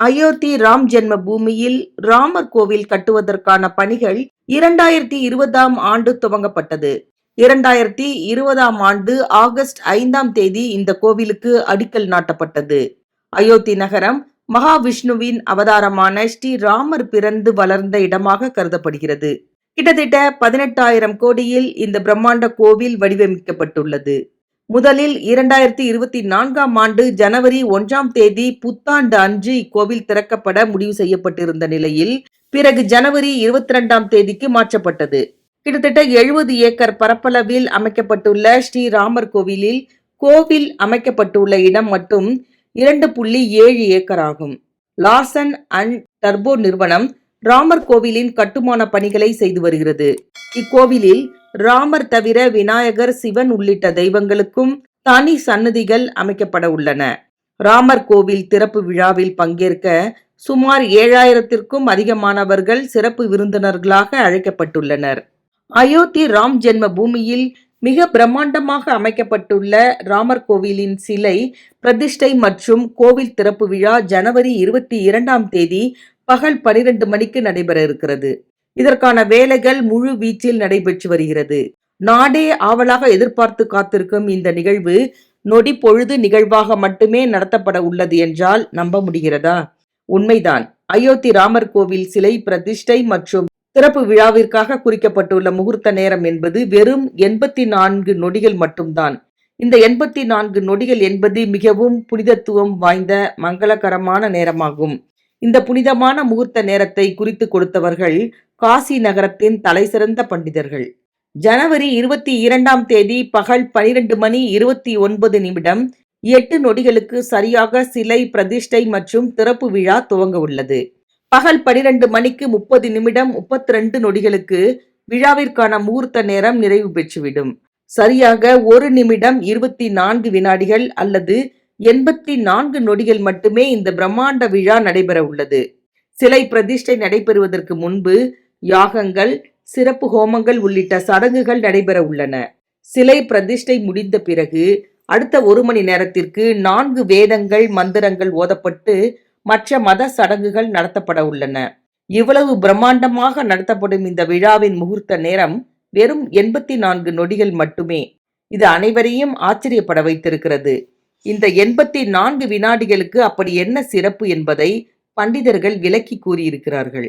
அயோத்தி ராம் ஜென்ம பூமியில் ராமர் கோவில் கட்டுவதற்கான பணிகள் இரண்டாயிரத்தி இருபதாம் ஆண்டு துவங்கப்பட்டது. இரண்டாயிரத்தி இருபதாம் ஆண்டு ஆகஸ்ட் ஐந்தாம் தேதி இந்த கோவிலுக்கு அடிக்கல் நாட்டப்பட்டது. அயோத்தி நகரம் மகாவிஷ்ணுவின் அவதாரமான ஸ்ரீ ராமர் பிறந்து வளர்ந்த இடமாக கருதப்படுகிறது. கிட்டத்தட்ட பதினெட்டாயிரம் கோடியில் இந்த பிரம்மாண்ட கோவில் வடிவமைக்கப்பட்டுள்ளது. முதலில் இரண்டாயிரத்தி இருபத்தி நான்காம் ஆண்டு ஜனவரி ஒன்றாம் தேதி புத்தாண்டு அன்று இக்கோவில் திறக்கப்பட முடிவு செய்யப்பட்டிருந்த நிலையில் பிறகு ஜனவரி இருபத்தி ரெண்டாம் தேதிக்கு மாற்றப்பட்டது. கிட்டத்தட்ட எழுபது ஏக்கர் பரப்பளவில் அமைக்கப்பட்டுள்ள ஸ்ரீராமர் கோவிலில் கோவில் அமைக்கப்பட்டுள்ள இடம் மட்டும் இரண்டு புள்ளி ஏழு ஏக்கர் ஆகும். லார்சன் அண்ட் டர்போ நிறுவனம் ராமர் கோவிலின் கட்டுமான பணிகளை செய்து வருகிறது. இக்கோவிலில் ராமர் தவிர விநாயகர் சிவன் உள்ளிட்ட தெய்வங்களுக்கும் தனி சன்னதிகள் அமைக்கப்பட உள்ளன. ராமர் கோவில் திறப்பு விழாவில் பங்கேற்க சுமார் ஏழாயிரத்திற்கும் அதிகமானவர்கள் சிறப்பு விருந்தினர்களாக அழைக்கப்பட்டுள்ளனர். அயோத்தி ராம் ஜென்ம பூமியில் மிக பிரம்மாண்டமாக அமைக்கப்பட்டுள்ள ராமர் கோவிலின் சிலை பிரதிஷ்டை மற்றும் கோவில் திறப்பு விழா ஜனவரி இருபத்தி இரண்டாம் தேதி பகல் பனிரெண்டு மணிக்கு நடைபெற இருக்கிறது. இதற்கான வேலைகள் முழு வீச்சில் நடைபெற்று வருகிறது. நாடே ஆவலாக எதிர்பார்த்து காத்திருக்கும் இந்த நிகழ்வு நொடி பொழுது நிகழ்வாக மட்டுமே நடத்தப்பட உள்ளது என்றால் நம்ப முடிகிறதா? உண்மைதான். அயோத்தி ராமர் கோவில் சிலை பிரதிஷ்டை மற்றும் திறப்பு விழாவிற்காக குறிக்கப்பட்டுள்ள முகூர்த்த நேரம் என்பது வெறும் எண்பத்தி நான்கு நொடிகள் மட்டும்தான். இந்த எண்பத்தி நான்கு நொடிகள் என்பது மிகவும் புனிதத்துவம் வாய்ந்த மங்களகரமான நேரமாகும். இந்த புனிதமான முகூர்த்த நேரத்தை குறித்து கொடுத்தவர்கள் காசி நகரத்தின் தலைசிறந்த பண்டிதர்கள். ஜனவரி இருபத்தி இரண்டாம் தேதி பகல் பனிரெண்டு மணி இருபத்தி ஒன்பது நிமிடம் எட்டு நொடிகளுக்கு சரியாக சிலை பிரதிஷ்டை மற்றும் திறப்பு விழா துவங்க உள்ளது. பகல் பனிரெண்டு மணிக்கு முப்பது நிமிடம் முப்பத்தி ரெண்டு நொடிகளுக்கு விழாவிற்கான முகூர்த்த நேரம் நிறைவு பெற்றுவிடும். சரியாக ஒரு நிமிடம் இருபத்தி நான்கு வினாடிகள் அல்லது எண்பத்தி நான்கு நொடிகள் மட்டுமே இந்த பிரம்மாண்ட விழா நடைபெற உள்ளது. சிலை பிரதிஷ்டை நடைபெறுவதற்கு முன்பு யாகங்கள் சிறப்பு ஹோமங்கள் உள்ளிட்ட சடங்குகள் நடைபெற உள்ளன. சிலை பிரதிஷ்டை முடிந்த பிறகு அடுத்த ஒரு மணி நேரத்திற்கு நான்கு வேதங்கள் மந்திரங்கள் ஓதப்பட்டு மற்ற மத சடங்குகள் நடத்தப்பட உள்ளன. இவ்வளவு பிரம்மாண்டமாக நடத்தப்படும் இந்த விழாவின் முகூர்த்த நேரம் வெறும் எண்பத்தி நான்கு நொடிகள் மட்டுமே. இது அனைவரையும் ஆச்சரியப்பட வைத்திருக்கிறது. இந்த எண்பத்தி நான்கு வினாடிகளுக்கு அப்படி என்ன சிறப்பு என்பதை பண்டிதர்கள் விளக்கி கூறியிருக்கிறார்கள்.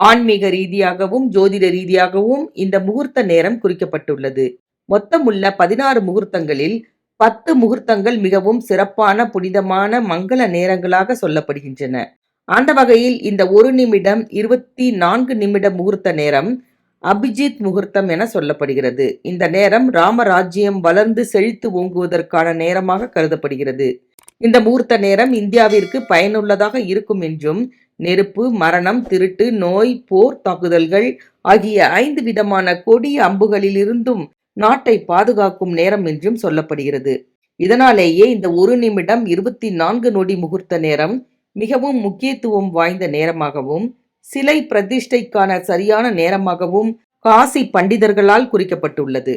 ஆன்மீக ரீதியாகவும் ஜோதிட ரீதியாகவும் இந்த முகூர்த்த நேரம் குறிக்கப்பட்டுள்ளது. மொத்தமுள்ள பதினாறு முகூர்த்தங்களில் பத்து முகூர்த்தங்கள் மிகவும் சிறப்பான புனிதமான மங்கள நேரங்களாக சொல்லப்படுகின்றன. அந்த வகையில் இந்த ஒரு நிமிடம் இருபத்தி நான்கு நிமிட முகூர்த்த நேரம் அபிஜித் முகூர்த்தம் என சொல்லப்படுகிறது. இந்த நேரம் ராமராஜ்யம் வளர்ந்து செழித்து ஓங்குவதற்கான நேரமாக கருதப்படுகிறது. இந்த முகூர்த்த நேரம் இந்தியாவிற்கு பயனுள்ளதாக இருக்கும் என்றும் நெருப்பு மரணம் திருட்டு நோய் போர் தாக்குதல்கள் ஆகிய ஐந்து விதமான கொடிய அம்புகளிலிருந்தும் நாட்டை பாதுகாக்கும் நேரம் என்றும் சொல்லப்படுகிறது. இதனாலேயே இந்த ஒரு நிமிடம் இருபத்தி நான்கு நொடி முகூர்த்த நேரம் மிகவும் முக்கியத்துவம் வாய்ந்த நேரமாகவும் சிலை பிரதிஷ்டைக்கான சரியான நேரமாகவும் காசி பண்டிதர்களால் குறிக்கப்பட்டுள்ளது.